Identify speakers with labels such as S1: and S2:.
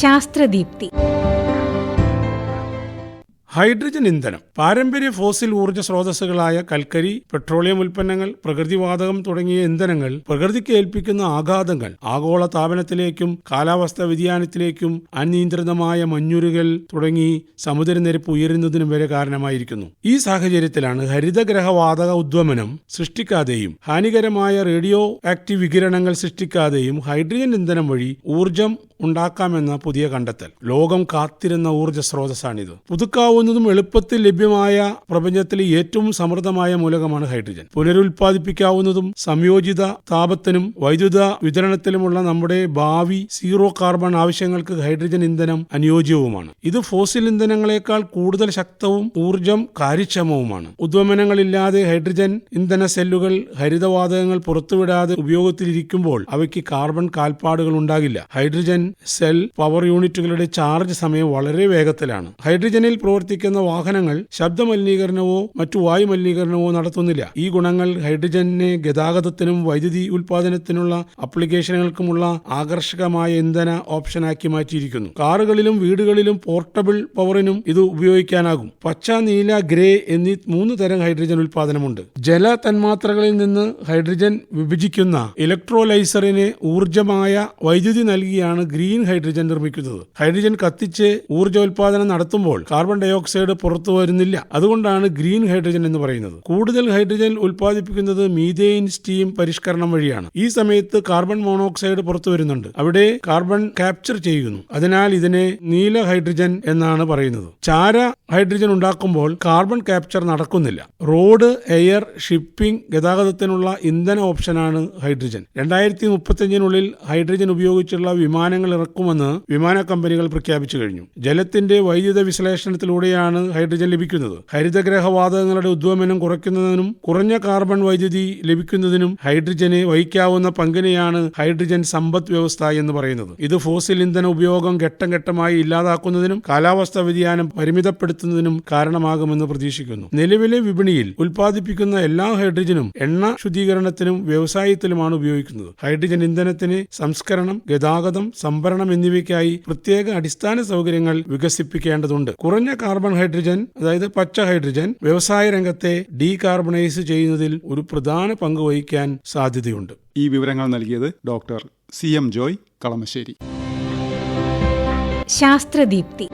S1: ശാസ്ത്രദീപ്തി.
S2: Hydrogen ഇന്ധനം പാരമ്പര്യ fossil ഊർജ സ്രോതസ്സുകളായ കൽക്കരി പെട്രോളിയം ഉൽപ്പന്നങ്ങൾ പ്രകൃതിവാതകം തുടങ്ങിയ ഇന്ധനങ്ങൾ പ്രകൃതിക്ക് ഏൽപ്പിക്കുന്ന ആഘാതങ്ങൾ ആഗോള താപനത്തിലേക്കും കാലാവസ്ഥാ വ്യതിയാനത്തിലേക്കും അനിയന്ത്രിതമായ മഞ്ഞുരുകൽ തുടങ്ങി സമുദ്രനിരപ്പ് ഉയരുന്നതിനും വരെ കാരണമായിരിക്കുന്നു. ഈ സാഹചര്യത്തിലാണ് ഹരിതഗ്രഹവാതക ഉദ്വമനം സൃഷ്ടിക്കാതെയും ഹാനികരമായ റേഡിയോ ആക്റ്റീവ് വികിരണങ്ങൾ സൃഷ്ടിക്കാതെയും ഹൈഡ്രജൻ ഇന്ധനം വഴി ഊർജം ഉണ്ടാക്കാമെന്ന പുതിയ കണ്ടെത്തൽ. ലോകം കാത്തിരുന്ന ഊർജ സ്രോതസ്സാണിത്. പുതുക്കാവുന്നതും എളുപ്പത്തിൽ ലഭ്യമായ പ്രപഞ്ചത്തിലെ ഏറ്റവും സമൃദ്ധമായ മൂലകമാണ് ഹൈഡ്രജൻ. പുനരുൽപ്പാദിപ്പിക്കാവുന്നതും സംയോജിത താപത്തിനും വൈദ്യുത വിതരണത്തിലുമുള്ള നമ്മുടെ ഭാവി സീറോ കാർബൺ ആവശ്യങ്ങൾക്ക് ഹൈഡ്രജൻ ഇന്ധനം അനുയോജ്യവുമാണ്. ഇത് ഫോസിൽ ഇന്ധനങ്ങളെക്കാൾ കൂടുതൽ ശക്തവും ഊർജം കാര്യക്ഷമവുമാണ്. ഉദ്വമനങ്ങളില്ലാതെ ഹൈഡ്രജൻ ഇന്ധന സെല്ലുകൾ ഹരിതവാതകങ്ങൾ പുറത്തുവിടാതെ ഉപയോഗത്തിലിരിക്കുമ്പോൾ അവയ്ക്ക് കാർബൺ കാൽപ്പാടുകൾ ഉണ്ടാകില്ല. ഹൈഡ്രജൻ സെൽ പവർ യൂണിറ്റുകളുടെ ചാർജ് സമയം വളരെ വേഗത്തിലാണ്. ഹൈഡ്രജനിൽ പ്രവർത്തിക്കുന്ന വാഹനങ്ങൾ ശബ്ദമലിനീകരണവോ മറ്റു വായു മലിനീകരണമോ നടത്തുന്നില്ല. ഈ ഗുണങ്ങൾ ഹൈഡ്രജനെ ഗതാഗതത്തിനും വൈദ്യുതി ഉൽപാദനത്തിനുള്ള അപ്ലിക്കേഷനുകൾക്കുമുള്ള ആകർഷകമായ ഇന്ധന ഓപ്ഷനാക്കി മാറ്റിയിരിക്കുന്നു. കാറുകളിലും വീടുകളിലും പോർട്ടബിൾ പവറിനും ഇത് ഉപയോഗിക്കാനാകും. പച്ച നീല ഗ്രേ എന്നീ മൂന്ന് തരം ഹൈഡ്രജൻ ഉൽപാദനമുണ്ട്. ജല തന്മാത്രകളിൽ നിന്ന് ഹൈഡ്രജൻ വിഭജിക്കുന്ന ഇലക്ട്രോലൈസറിന് ഊർജമായ വൈദ്യുതി നൽകിയാണ് ഗ്രീൻ ഹൈഡ്രജൻ നിർമ്മിക്കുന്നത്. ഹൈഡ്രജൻ കത്തിച്ച് ഊർജോൽപാദനം നടത്തുമ്പോൾ കാർബൺ ഡയോക്സൈഡ് പുറത്തു വരുന്നില്ല. അതുകൊണ്ടാണ് ഗ്രീൻ ഹൈഡ്രജൻ എന്ന് പറയുന്നത്. കൂടുതൽ ഹൈഡ്രജൻ ഉൽപ്പാദിപ്പിക്കുന്നത് മീഥെയിൻ സ്റ്റീം പരിഷ്കരണം വഴിയാണ്. ഈ സമയത്ത് കാർബൺ മോണോക്സൈഡ് പുറത്തു വരുന്നുണ്ട്. അവിടെ കാർബൺ ക്യാപ്ചർ ചെയ്യുന്നു. അതിനാൽ ഇതിനെ നീല ഹൈഡ്രജൻ എന്നാണ് പറയുന്നത്. ചാര ഹൈഡ്രജൻ ഉണ്ടാക്കുമ്പോൾ കാർബൺ ക്യാപ്ചർ നടക്കുന്നില്ല. റോഡ് എയർ ഷിപ്പിംഗ് ഗതാഗതത്തിനുള്ള ഇന്ധന ഓപ്ഷനാണ് ഹൈഡ്രജൻ. രണ്ടായിരത്തി മുപ്പത്തിയഞ്ചിനുള്ളിൽ ഹൈഡ്രജൻ ഉപയോഗിച്ചുള്ള വിമാനങ്ങൾ ഇറക്കുമെന്ന് വിമാന കമ്പനികൾ പ്രഖ്യാപിച്ചു കഴിഞ്ഞു. ജലത്തിന്റെ വൈദ്യുത വിശ്ലേഷണത്തിലൂടെയാണ് ഹൈഡ്രജൻ ലഭിക്കുന്നത്. ഹരിതഗ്രഹവാതകങ്ങളുടെ ഉദ്വമനം കുറയ്ക്കുന്നതിനും കുറഞ്ഞ കാർബൺ വൈദ്യുതി ലഭിക്കുന്നതിനും ഹൈഡ്രജന് വഹിക്കാവുന്ന പങ്കിനെയാണ് ഹൈഡ്രജൻ സമ്പദ് വ്യവസ്ഥ എന്ന് പറയുന്നത്. ഇത് ഫോസിൽ ഇന്ധന ഉപയോഗം ഘട്ടം ഘട്ടമായി ഇല്ലാതാക്കുന്നതിനും കാലാവസ്ഥാ വ്യതിയാനം പരിമിതപ്പെടുത്തുന്നതിനും കാരണമാകുമെന്ന് പ്രതീക്ഷിക്കുന്നു. നിലവിലെ വിപണിയിൽ ഉൽപ്പാദിപ്പിക്കുന്ന എല്ലാ ഹൈഡ്രജനും എണ്ണ ശുദ്ധീകരണത്തിനും വ്യവസായത്തിലുമാണ് ഉപയോഗിക്കുന്നത്. ഹൈഡ്രജൻ ഇന്ധനത്തിന് സംസ്കരണം ഗതാഗതം സംഭരണം എന്നിവയ്ക്കായി പ്രത്യേക അടിസ്ഥാന സൗകര്യങ്ങൾ വികസിപ്പിക്കേണ്ടതുണ്ട്. കുറഞ്ഞ കാർബൺ ഹൈഡ്രജൻ അതായത് പച്ച ഹൈഡ്രജൻ വ്യവസായ രംഗത്തെ ഡീകാർബണൈസ് ചെയ്യുന്നതിൽ ഒരു പ്രധാന പങ്ക് വഹിക്കാൻ സാധ്യതയുണ്ട്.
S3: ഈ വിവരങ്ങൾ നൽകിയത് doctor C M Joy Kalamassery.
S1: ശാസ്ത്രദീപ്തി.